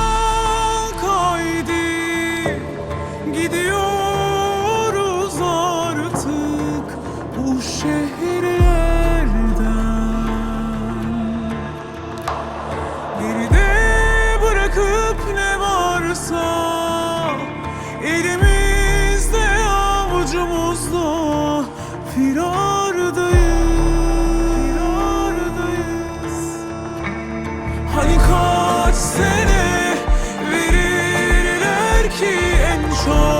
Kalk haydi gidiyor. Hani kaç sene verirler ki en çok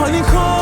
honeycomb.